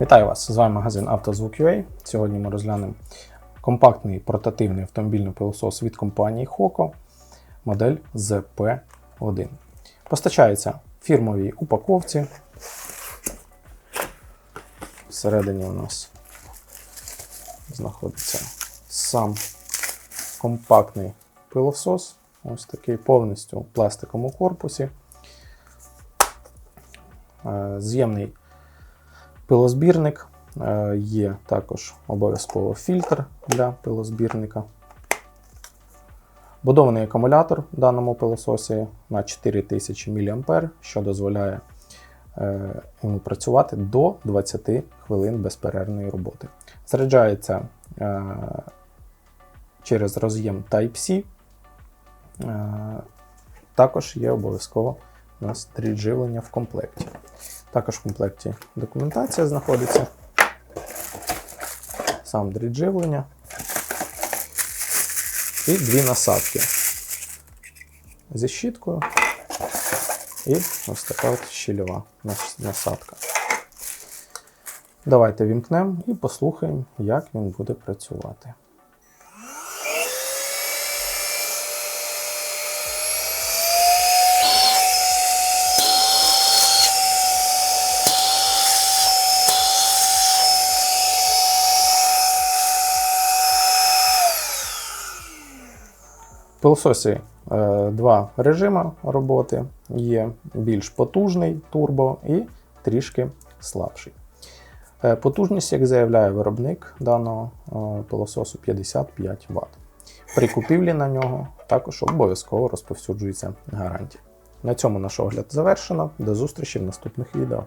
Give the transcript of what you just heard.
Вітаю вас! З вами магазин «Автозвук.UA». Сьогодні ми розглянемо компактний портативний автомобільний пилосос від компанії Hoco, модель ZP1. Постачається в фірмовій упаковці. Всередині у нас знаходиться сам компактний пилосос. Ось такий повністю в пластиковому корпусі. Е, З'ємний пилозбірник. Е, Є також обов'язково фільтр для пилозбірника. Будований акумулятор в даному пилососі на 4000 мА, що дозволяє е, йому працювати до 20 хвилин безперервної роботи. Заряджається е, через роз'єм Type-C. Також є обов'язково у нас дріт живлення в комплекті. Також в комплекті документація знаходиться. Сам дріт живлення. І дві насадки зі щіткою. І ось така от щільова насадка. Давайте вімкнемо і послухаємо, як він буде працювати. Пилососі е, два режими роботи. Є більш потужний турбо і трішки слабший. Е, Потужність, як заявляє виробник даного е, пилососу, 55 Вт. При купівлі на нього також обов'язково розповсюджується гарантія. На цьому наш огляд завершено. До зустрічі в наступних відео.